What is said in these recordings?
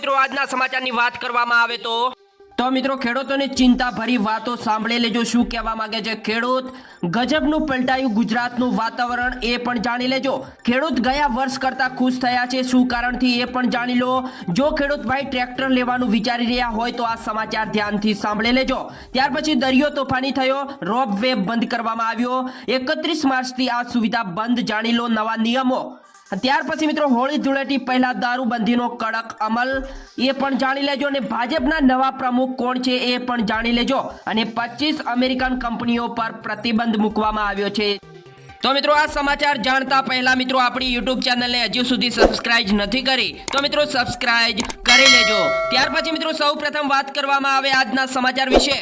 મિત્રો, આજના સમાચારની વાત કરવામાં આવે તો? તો મિત્રો, ખેડૂતોની ચિંતા ભરી વાતો સાંભળી લેજો. શું કહેવા માંગે છે ખેડૂત? ગજબનું પલટાયું ગુજરાતનું વાતાવરણ, એ પણ જાણી લેજો. ખેડૂત ગયા વર્ષ કરતા ખુશ થયા છે. શું કારણથી એ પણ જાણી લો? જો ખેડૂત ભાઈ ટ્રેક્ટર લેવાનું વિચારી રહ્યા હોય તો આ સમાચાર ધ્યાનથી સાંભળી લેજો. ત્યાર પછી દરિયો તોફાની થયો. રોપ વે બંધ કરવામાં આવ્યો. એકત્રીસ માર્ચથી આ સુવિધા બંધ. જાણી લો નવા નિયમો. ત્યાર પછી મિત્રો હોળી ધૂળેટી પહેલા દારૂબંધીનો કડક અમલ. એ પણ જાણી લેજો અને ભાજપના નવા પ્રમુખ કોણ છે એ પણ જાણી લેજો. અને પચીસ અમેરિકન કંપનીઓ પર પ્રતિબંધ મૂકવામાં આવ્યો છે. તો મિત્રો આ સમાચાર જાણતા પહેલા મિત્રો આપણી યુટ્યુબ ચેનલને હજુ સુધી સબસ્ક્રાઇબ નથી કરી, તો મિત્રો સબસ્ક્રાઇબ કરી લેજો. ત્યાર પછી મિત્રો સૌ પ્રથમ વાત કરવામાં આવે આજના સમાચાર વિશે.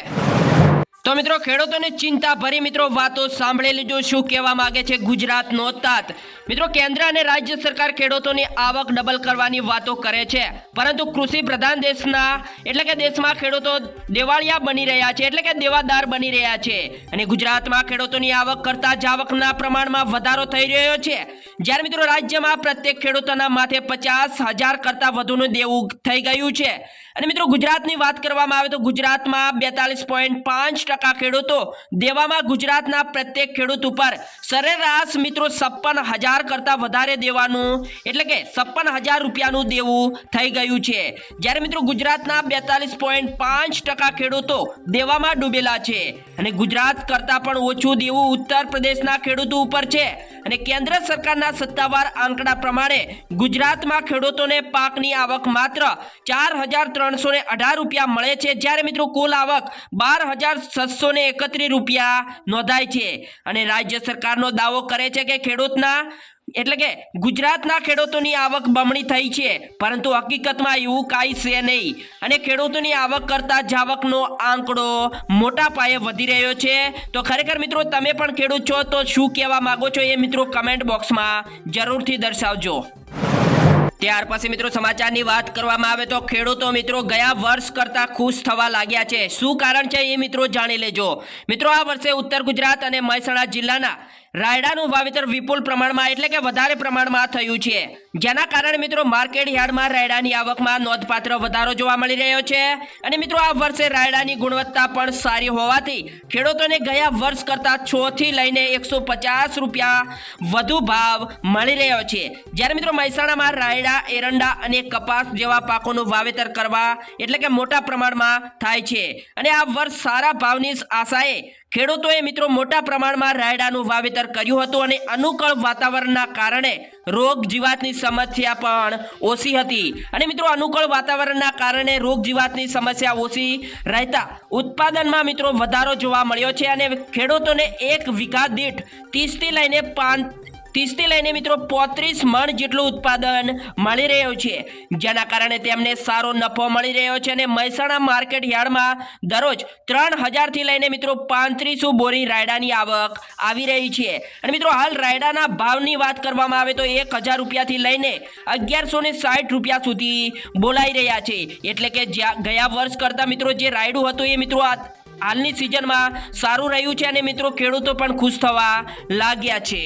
તો મિત્રો, ખેડૂતોને ચિંતા ભરી મિત્રો વાતો સાંભળી લીધું શું કહેવા માંગે છે ગુજરાતનો તાત. મિત્રો, કેન્દ્ર અને રાજ્ય સરકાર ખેડૂતોની આવક ડબલ કરવાની વાતો કરે છે. પરંતુ કૃષિ પ્રધાન દેશના, એટલે કે દેશમાં ખેડૂતો દેવાળિયા બની રહ્યા છે, એટલે કે દેવાદાર બની રહ્યા છે. અને ગુજરાતમાં ખેડૂતોની આવક કરતા જાવકના પ્રમાણમાં વધારો થઈ રહ્યો છે. જ્યારે મિત્રો, રાજ્યમાં પ્રત્યેક ખેડૂતોના માથે પચાસ હજાર કરતા વધુનું દેવું થઈ ગયું છે. અને મિત્રો, ગુજરાતની વાત કરવામાં આવે તો ગુજરાતમાં બેતાલીસ પોઈન્ટ પાંચ ટકા ખેડૂતો દેવામાં ગુજરાતના પ્રત્યેક ખેડૂત ઉપર સરેરાશ મિત્રો છપ્પન હજાર કરતા વધારે દેવાનું, એટલે કે છપ્પન હજાર રૂપિયાનું દેવું થઈ ગયું છે. જ્યારે મિત્રો, ગુજરાતના બેતાલીસ પોઈન્ટ પાંચ ટકા ખેડૂતો દેવામાં ડૂબેલા છે અને ગુજરાત કરતાં પણ ઓછું દેવું ઉત્તર પ્રદેશના ખેડૂતો ઉપર છે. અને કેન્દ્ર સરકારના સત્તાવાર આંકડા પ્રમાણે ગુજરાતમાં ખેડૂતોને પાકની આવક માત્ર ચાર હજાર ત્રણસો ને અઢાર રૂપિયા મળે છે. જ્યારે મિત્રો કુલ આવક બાર હજાર છસો ને એકત્રીસ રૂપિયા નોંધાય છે. અને રાજ્ય સરકારનો દાવો કરે છે કે ખેડૂતના, એટલે કે ગુજરાતના ખેડૂતોની આવક બમણી થઈ છે. પરંતુ હકીકતમાં એવું કાંઈ છે નહીં. અને ખેડૂતોની આવક કરતાં જાવકનો આંકડો મોટા પાયે વધી રહ્યો છે. તો ખરેખર મિત્રો તમે પણ ખેડૂત છો તો શું કહેવા માગો છો એ મિત્રો કમેન્ટ બોક્સમાં જરૂરથી દર્શાવજો. ત્યાર પછી મિત્રો સમાચારની વાત કરવામાં આવે તો ખેડૂતો મિત્રો ગયા વર્ષ કરતા ખુશ થવા લાગ્યા છે. શું કારણ છે એ મિત્રો જાણી લેજો. મિત્રો, આ વર્ષે ઉત્તર ગુજરાત અને મહેસાણા જિલ્લાના રાયડાનું વાવેતર વિપુલ પ્રમાણમાં એટલે કે વધારે પ્રમાણમાં થયું છે. જેના કારણે મિત્રો માર્કેટ યાર્ડમાં રાયડાની આવકમાં નોંધપાત્ર વધારો જોવા મળી રહ્યો છે. અને મિત્રો આ વર્ષે રાયડાની ગુણવત્તા પણ સારી હોવાથી ખેડૂતોને ગયા વર્ષ કરતાં છ થી લઈને એકસો પચાસ રૂપિયા વધુ ભાવ મળી રહ્યો છે. જ્યારે મિત્રો મહેસાણામાં રાયડા, એરંડા અને કપાસ જેવા પાકોનું વાવેતર કરવા એટલે કે મોટા પ્રમાણમાં થાય છે. અને આ વર્ષ સારા ભાવની આશાએ ખેડૂતોએ મિત્રો મોટા પ્રમાણમાં રાયડાનું વાવેતર કર્યું હતું અને અનુકૂળ વાતાવરણના કારણે રોગ જીવાતની સમસ્યા પણ ઓછી હતી. અને મિત્રો અનુકૂળ વાતાવરણના કારણે રોગ જીવાતની સમસ્યા ઓછી રહેતા ઉત્પાદનમાં મિત્રો વધારો જોવા મળ્યો છે અને ખેડૂતોને એક વીઘા દીઠ ત્રીસથી લઈને પાંચ ત્રીસથી લઈને મિત્રો પોત્રીસ મણ જેટલું ઉત્પાદન મળી રહ્યું છે. જેના કારણે તેમને સારો નફો મળી રહ્યો છે અને મહેસાણા માર્કેટ યાર્ડમાં દરરોજ ત્રણ હજારથી લઈને મિત્રો પાંત્રીસો બોરી રાયડાની આવક આવી રહી છે. અને મિત્રો હાલ રાયડાના ભાવની વાત કરવામાં આવે તો એક હજાર રૂપિયાથી લઈને અગિયારસો ને સાઠ રૂપિયા સુધી બોલાઈ રહ્યા છે. એટલે કે ગયા વર્ષ કરતાં મિત્રો જે રાયડું હતું એ મિત્રો હાલની સિઝનમાં સારું રહ્યું છે અને મિત્રો ખેડૂતો પણ ખુશ થવા લાગ્યા છે.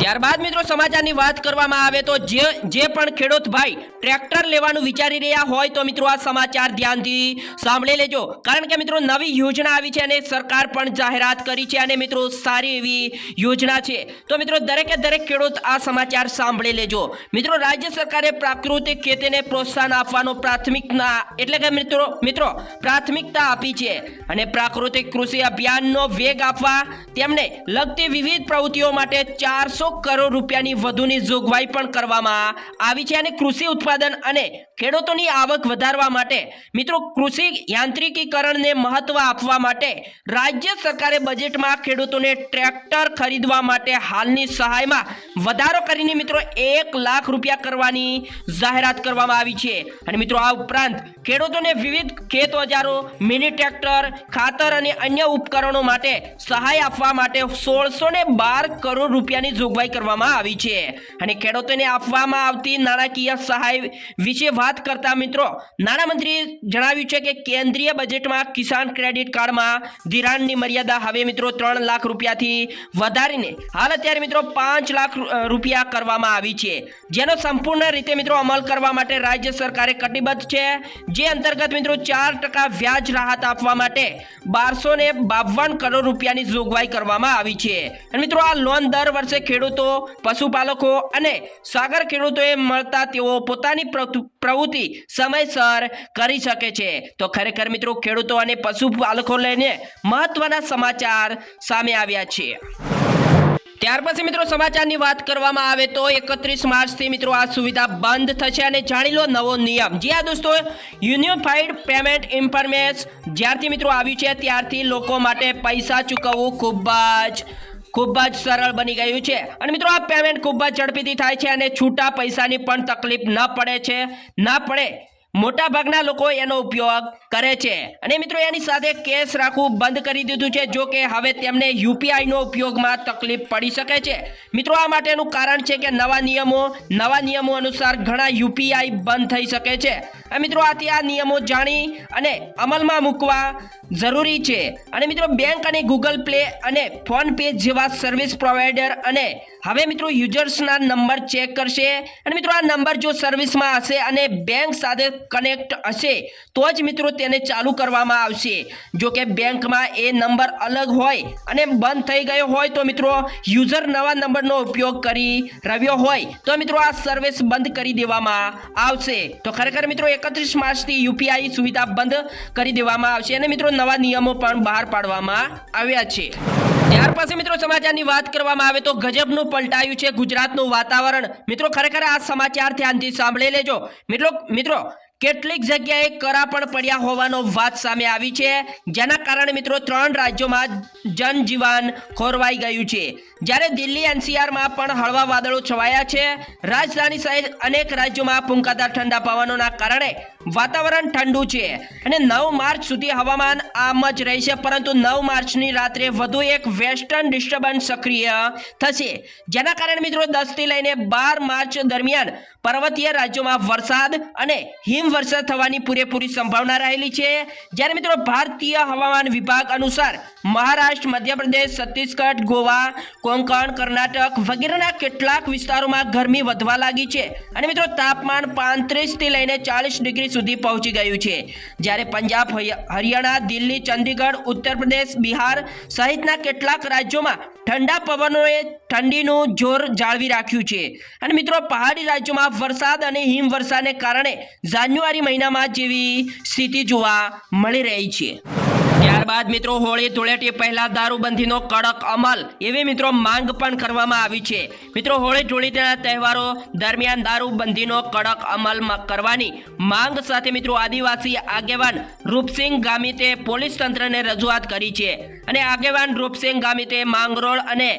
ત્યારબાદ મિત્રો સમાચારની વાત કરવામાં આવે તો જે જે પણ ખેડૂત ભાઈ ટ્રેક્ટર લેવાનું વિચારી રહ્યા હોય તો મિત્રો આ સમાચાર ધ્યાનથી સાંભળી લેજો. કારણ કે મિત્રો નવી યોજના આવી છે અને સરકાર પણ જાહેરાત કરી છે અને મિત્રો સારી એવી યોજના છે. તો મિત્રો દરેકે દરેક ખેડૂત આ સમાચાર સાંભળી લેજો. મિત્રો રાજ્ય સરકારે પ્રાકૃતિક ખેતીને પ્રોત્સાહન આપવાનો પ્રાથમિકના, એટલે કે મિત્રો મિત્રો પ્રાથમિકતા આપી છે. અને પ્રાકૃતિક કૃષિ અભિયાનનો વેગ આપવા તેમને લગતી વિવિધ પ્રવૃત્તિઓ માટે ચારસો કરોડ રૂપિયાની વધુની જોગવાઈ પણ કરવામાં આવી છે. અને કૃષિ ઉત્પાદન અને ખેડૂતોની આવક વધારવા માટે, મિત્રો કૃષિ યાંત્રિકીકરણને મહત્વ આપવા માટે રાજ્ય સરકારે બજેટમાં ખેડૂતોને ટ્રેક્ટર ખરીદવા માટે હાલની સહાયમાં વધારો કરીને મિત્રો એક લાખ રૂપિયા કરવાની જાહેરાત કરવામાં આવી છે. અને મિત્રો આ ઉપરાંત ખેડૂતોને વિવિધ ખેત ઓજારો મિની ટ્રેક્ટર, ખાતર અને અન્ય ઉપકરણો માટે સહાય આપવા માટે સોળસો ને બાર કરોડ રૂપિયાની જોગવાઈ કરવામાં આવી છે. અને ખેડૂતોને આપવામાં આવતી નાણાકીય સહાય વિશે વાત કરતા મિત્રો, નાણામંત્રીએ જણાવ્યું છે કે કેન્દ્રીય બજેટમાં કિસાન ક્રેડિટ કાર્ડમાં ધિરાણની મર્યાદા હવે મિત્રો ત્રણ લાખ રૂપિયાથી વધારીને, હાલ અત્યારે મિત્રો પાંચ લાખ રૂપિયા કરવામાં આવી છે. જેનો સંપૂર્ણ રીતે મિત્રો અમલ કરવા માટે રાજ્ય સરકારે કટિબદ્ધ છે. જે અંતર્ગત મિત્રો ચાર ટકા વ્યાજ રાહત આપવા માટે બારસો ને બાવન કરોડ રૂપિયાની જોગવાઈ કરવામાં આવી છે. મિત્રો આ લોન દર વર્ષે ખેડૂતો, પશુપાલકો અને સાગર ખેડૂતોએ મળતા તેઓ પોતાની પ્રવૃત્તિ સમયસર કરી શકે છે. તો ખરેખર મિત્રો, ખેડૂતો અને પશુપાલકો લઈને મહત્વના સમાચાર સામે આવ્યા છે ત્યાર પછી મિત્રો, સમાચારની વાત કરવામાં આવે તો એકત્રીસ માર્ચથી મિત્રો, આ સુવિધા બંધ થશે અને જાણી લો નવો નિયમ. જી હા દોસ્તો, યુનિફાઈડ પેમેન્ટ ઇન્ફોર્મેશ જ્યારથી મિત્રો આવ્યું છે, ત્યારથી લોકો માટે પૈસા ચૂકવવું ખૂબ જ ખૂબ જ સરળ બની ગયું છે. અને મિત્રો, આ પેમેન્ટ ખૂબ જ ઝડપીથી થાય છે અને છૂટા પૈસાની પણ તકલીફ ન પડે છે. ન પડે. મોટાભાગના લોકો એનો ઉપયોગ કરે છે. અને મિત્રો, એની સાથે કેશ રાખવું બંધ કરી દીધું છે, જો કે હવે તેમને યુપીઆઈનો ઉપયોગમાં તકલીફ પડી શકે છે. મિત્રો, આ માટેનું કારણ છે કે નવા નિયમો નવા નિયમો અનુસાર ઘણા યુપીઆઈ બંધ થઈ શકે છે. મિત્રો આથી આ નિયમો જાણી અને અમલમાં મૂકવા જરૂરી છે. અને મિત્રો બેંક અને ગૂગલ પ્લે અને ફોન પે જેવા સર્વિસ પ્રોવાઈડર અને હવે મિત્રો યુઝર્સના નંબર ચેક કરશે. અને મિત્રો આ નંબર જો સર્વિસમાં હશે અને બેંક સાથે કનેક્ટ હશે, તો જ મિત્રો તેને ચાલુ કરવામાં આવશે. જો કે બેંકમાં એ નંબર અલગ હોય અને બંધ થઈ ગયો હોય, તો મિત્રો યુઝર નવા નંબરનો ઉપયોગ કરી રહ્યો હોય, તો મિત્રો આ સર્વિસ બંધ કરી દેવામાં આવશે. તો ખરેખર મિત્રો એકત્રીસ માર્ચથી યુપીઆઈ સુવિધા બંધ કરી દેવામાં આવશે અને મિત્રો નવા નિયમો પણ બહાર પાડવામાં આવ્યા છે. ત્યાર પછી મિત્રો સમાચારની વાત કરવામાં આવે તો ગજબનું પલટાયું છે ગુજરાતનું વાતાવરણ. મિત્રો ખરેખર આ સમાચાર ધ્યાનથી સાંભળી લેજો. મિત્રો મિત્રો, કેટલીક જગ્યાએ કરા પણ પડ્યા હોવાનો વાત સામે આવી છે, જેના કારણે મિત્રો ત્રણ રાજ્યોમાં જનજીવન ખોરવાઈ ગયું છે. જ્યારે દિલ્હી એનસીઆરમાં પણ હળવા વાદળો છવાયા છે, રાજધાની સહિત અનેક રાજ્યોમાં ફૂંકાતા ઠંડા પવનોના કારણે વાતાવરણ ઠંડુ છે. અને નવ માર્ચ સુધી હવામાન આમ જ રહેશે, પરંતુ નવ માર્ચની રાત્રે વધુ એક વેસ્ટર્ન ડિસ્ટર્બન્સ સક્રિય થશે. જેના કારણે મિત્રો દસથી લઈને બાર માર્ચ દરમિયાન પર્વતીય રાજ્યોમાં વરસાદ અને હિમવર્ષા થવાની પૂરેપૂરી સંભાવના રહેલી છે. જ્યારે મિત્રો ભારતીય હવામાન વિભાગ અનુસાર મહારાષ્ટ્ર, મધ્યપ્રદેશ, છત્તીસગઢ, ગોવા, કોંકણ, કર્ણાટક વગેરેના કેટલાક વિસ્તારોમાં ગરમી વધવા લાગી છે અને મિત્રો તાપમાન પાંત્રીસથી લઈને ચાલીસ ડિગ્રી સુધી પહોંચી ગયું છે. જ્યારે પંજાબ હરિ- હરિયાણા, દિલ્હી, ચંદીગઢ ઉત્તર પ્રદેશ બિહાર સહિતના કેટલાક રાજ્યોમાં ઠંડા પવનોએ ઠંડીનું જોર જાળવી રાખ્યું છે. અને મિત્રો, પહાડી રાજ્યોમાં વરસાદ અને હિમવર્ષાને કારણે જાન્યુઆરી મહિનામાં જેવી સ્થિતિ જોવા મળી રહી છે. ત્યારબાદ મિત્રો હોળી ધૂળેટી પહેલા દારૂબંધીનો કડક અમલ. એવી મિત્રો માંગ પણ કરવામાં આવી છે. મિત્રો હોળી ધૂળેટીના તહેવારો દરમિયાન દારૂબંધીનો કડક અમલ કરવાની માંગ સાથે મિત્રો આદિવાસી આગેવાન રૂપસિંહ ગામિતે પોલીસ તંત્રને રજૂઆત કરી છે. અને આગેવાન રૂપસિંહ ગામિતે માંગરોળ અને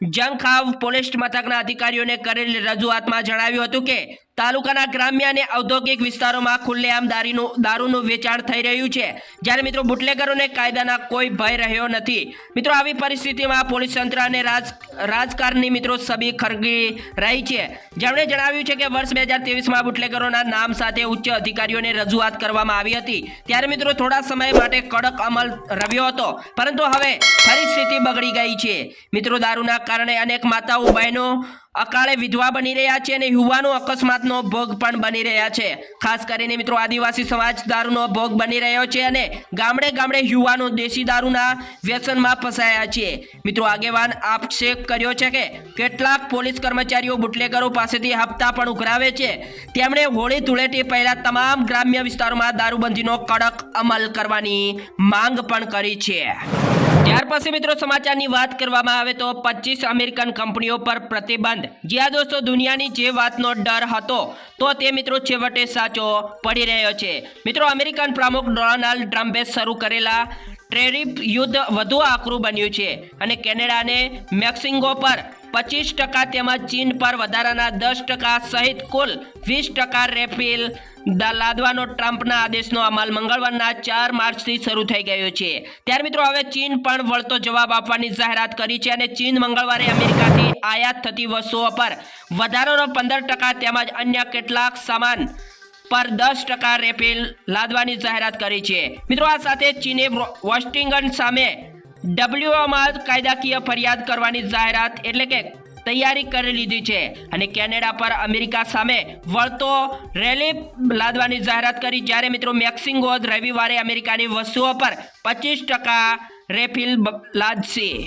જંગખાવ પોલીસ મથકના અધિકારીઓને કરેલી રજૂઆતમાં જણાવ્યું હતું કે તાલુકાના ગ્રામ્ય અને ઔદ્યોગિક વિસ્તારોમાં ખુલ્લેઆમ દારૂનું દારૂનું વેચાણ થઈ રહ્યું છે. જ્યારે મિત્રો બુટલેગરોને કાયદાના કોઈ ભય રહ્યો નથી. મિત્રો, આવી પરિસ્થિતિમાં પોલીસ તંત્ર અને રાજ રાજકારણની મિત્રો સભી ખરગી રહી છે. જેમણે જણાવ્યું છે કે વર્ષ બે હજાર ત્રેવીસમાં બુટલેગરોના નામ સાથે ઉચ્ચ અધિકારીઓને રજૂઆત કરવામાં આવી હતી. ત્યારે મિત્રો થોડા સમય માટે કડક અમલ રહ્યો હતો. પરંતુ હવે પરિસ્થિતિ બગડી ગઈ છે. મિત્રો, દારૂના કારણે અનેક માતાઓ, બહેનો અકાળે વિધવા બની રહ્યા છે અને યુવાનો અકસ્માતનો ભોગ પણ બની રહ્યા છે. ખાસ કરીને મિત્રો આદિવાસી સમાજ દારૂનો ભોગ બની રહ્યો છે અને ગામડે ગામડે યુવાનો દેશી દારૂના વ્યસનમાં ફસાયા છે. મિત્રો આગેવાન આક્ષેપ કર્યો છે કે કેટલાક પોલીસ કર્મચારીઓ બુટલેગરો પાસેથી હપ્તા પણ ઉઘરાવે છે. તેમણે હોળી ધૂળેટી પહેલા તમામ ગ્રામ્ય વિસ્તારોમાં દારૂબંધીનો કડક અમલ કરવાની માંગ પણ કરી છે. ત્યાર પછી મિત્રો સમાચારની વાત કરવામાં આવે તો પચીસ અમેરિકન કંપનીઓ પર પ્રતિબંધ. જ્યાં દોસ્તો, દુનિયાની જે વાતનો ડર હતો, તો તે મિત્રો છેવટે સાચો પડી રહ્યો છે. મિત્રો, અમેરિકન પ્રમુખ ડોનાલ્ડ ટ્રમ્પે શરૂ કરેલા ટ્રેરિફ યુદ્ધ વધુ આકરું બન્યું છે અને કેનેડાને મેક્સિંગો પર પચીસ ટકા તેમજ ચીન પર વધારાના દસ ટકા સહિત કુલ વીસ ટકા રેફિલ લાદવાનો ટ્રમ્પના આદેશનો અમલ મંગળવારના ચાર માર્ચથી શરૂ થઈ ગયો છે. ત્યારે મિત્રો, હવે ચીન પણ વળતો જવાબ આપવાની જાહેરાત કરી છે અને ચીન મંગળવારે અમેરિકાથી આયાત થતી વસ્તુઓ પર વધારાનો પંદર ટકા તેમજ અન્ય કેટલાક સામાન પર દસ ટકા રેફિલ લાદવાની જાહેરાત કરી છે. મિત્રો, આ સાથે ચીને વોશિંગ્ટન સામે ડબ્લ્યુઓમાં કાયદાકીય ફરિયાદ કરવાની જાહેરાત એટલે કે તૈયારી કરી લીધી છે અને કેનેડા પર અમેરિકા સામે વળતો રેલી લાદવાની જાહેરાત કરી. જ્યારે મિત્રો મેક્સિંગો રવિવારે અમેરિકાની વસ્તુઓ પર પચીસ ટકા રેફિલ લાદશે.